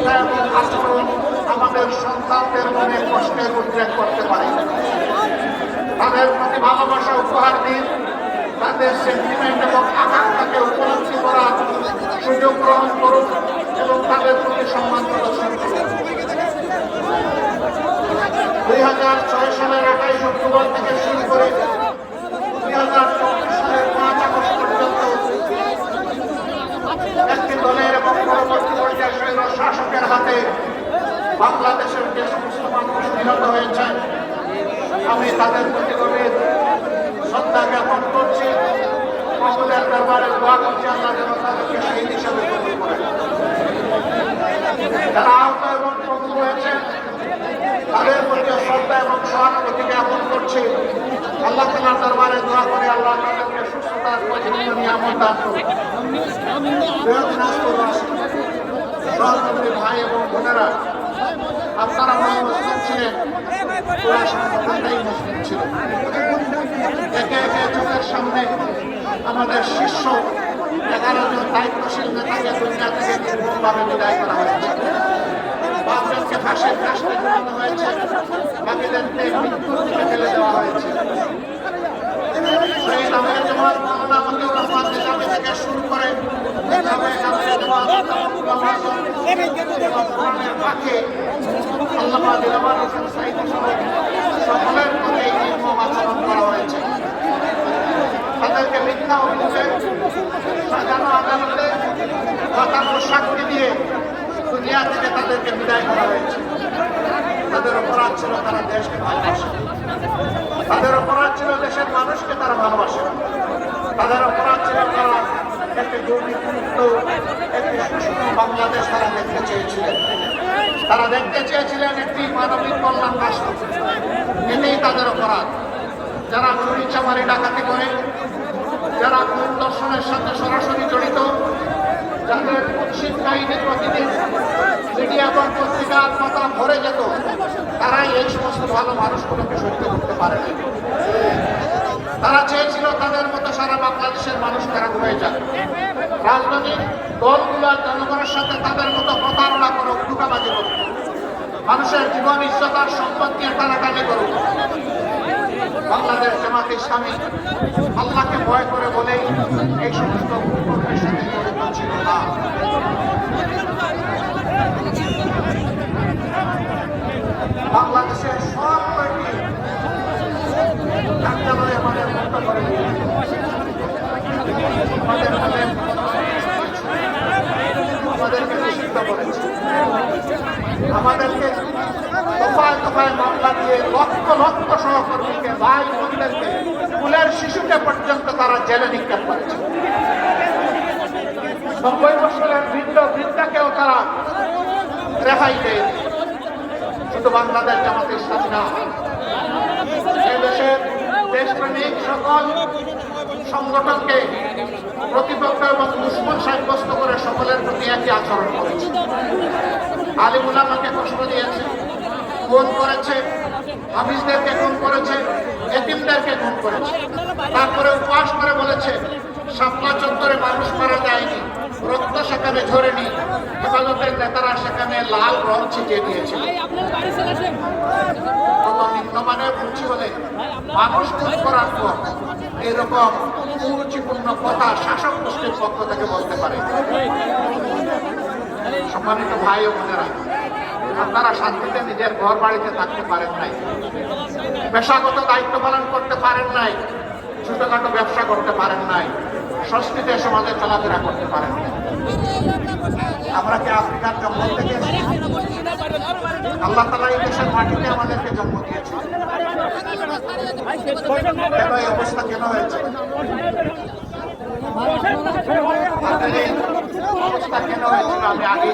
কথা আচরণ আমাদের সন্তানদের মনে কষ্টের উদ্রেক করতে পারে। তাদের প্রতি ভালোবাসা উপহার দিন তাদের সেন্টিমেন্ট এবং আকাঙ্ক্ষাকে উপলব্ধি করার সুযোগ গ্রহণ করুন এবং তাদের প্রতি সম্মান প্রদর্শন করুন। দুই হাজার ছয় সালের আঠাইশ অক্টোবর থেকে শুরু করে দুই হাজার চব্বিশ সালের পাঁচ আগস্ট পর্যন্ত একটি দলের এবং পরবর্তী পর্যায়ে স্বৈর শাসকের হাতে বাংলাদেশের যে সমস্ত মানুষ নিহত হয়েছে। আমি তাদের প্রতি গভীর শ্রদ্ধা জ্ঞাপন করছি। মাহমুদের দরবারে দোয়া করছি, আল্লাহ যেন তাদেরকে শহীদ হিসাবে যারা আহত এবং পঙ্গু হয়েছে, তাদের প্রতি শ্রদ্ধা এবং সহানুভূতি জ্ঞাপন করছি। আল্লাহ তালার দরবারে দোয়া করে আল্লাহ তাদেরকে সুস্থতার দান ভাই এবং বোনেরা আপনারা মনে মুসলিম ছিলেন সামনে আমাদের শিষ্য এগারো জন দায়িত্বশীল নেতাকে দুনিয়া থেকে নির্মমভাবে বিদায় করা হয়েছে। পাঁচজনকে ফাঁসির কাজটা হয়েছে। বাকিদেরকে মৃত্যুর হয়েছে তাদেরকে মিথ্যা অভিযোগে সাজানো আদালতে পাতানো সাক্ষী দিয়ে দুনিয়া থেকে তাদেরকে বিদায় করা হয়েছে। তাদের অপরাধ ছিল তারা দেশকে ভালোবাসে তাদের অপরাধ ছিল দেশের মানুষকে তারা ভালোবাসে। তাদের অপরাধ ছিল তারা একটি বাংলাদেশ তারা দেখতে চেয়েছিলেন তারা দেখতে চেয়েছিলেন একটি মানবিক কল্যাণ রাষ্ট্র এটাই তাদের অপরাধ যারা চুরি চামারি ডাকাতি করে যারা খুন দর্শনের সাথে সরাসরি জড়িত যাদের কুৎসিত কাহিনী প্রতিদিন মিডিয়া এবং পত্রিকার পাতা ভরে যেত তারাই এই সমস্ত ভালো মানুষগুলোকে সহ্য করতে পারেনি তারা চেয়েছিল তাদের মতো সারা বাংলাদেশের মানুষ তারা হয়ে যাক। রাজনৈতিক দলগুলো জনগণের সাথে তাদের মতো প্রতারণা করুক টুকাবাজি করুক। মানুষের জীবন, ইজ্জত আর সম্পদ নিয়ে টানাটানি করুক। বাংলাদেশ জামাত ইসলামী আল্লাহকে ভয় করে বলেই এই সমস্ত কর্মের সাথে জড়িত ছিল না। বাংলাদেশের সব কয়টি কার্যালয় আমাদের মুক্ত করে দিয়েছে। আমাদের সহকর্মীকে ভাই বোনদেরকে স্কুলের শিশুকে পর্যন্ত তারা জেলে নিক্ষেপ করেছে। নব্বই বছরের বৃদ্ধ বৃদ্ধাকেও তারা রেহাই দেয় শুধু বাংলাদেশ জামাতে ইসলামী না দেশের দেশপ্রেমিক সকল সংগঠনকে প্রতিপক্ষ এবং দুশ্মন সাব্যস্ত করে সকলের প্রতি একই আচরণ করেছে। আলিমুল আমাকে কষ্ট দিয়েছে খুন করেছে হাফিজদেরকে খুন করেছে, এতিমদেরকে খুন করেছে। তারপরে উপবাস করে বলেছে শাপলা চত্বরে মানুষ মারা যায়নি, রক্ত সেখানে ঝরেনি, হেফাজতের নেতারা সেখানে লাল রং ছিটিয়ে দিয়েছিল। করার পর এরকম কথা বলতে পারে। সম্মানিত ভাই ও বোনেরা আপনারা শান্তিতে নিজের ঘর বাড়িতে থাকতে পারেন নাই। পেশাগত দায়িত্ব পালন করতে পারেন নাই, ছোটখাটো ব্যবসা করতে পারেন নাই, সংস্কৃতি সমাজে চলাফেরা করতে পারেন নাই। আমরা কি আফ্রিকার জন্ম থেকে আল্লাহ তালা এই দেশের মাটিতে আমাদেরকে জন্ম দিয়েছে। কেন এই অবস্থা কেন হয়েছে? আমি আগেই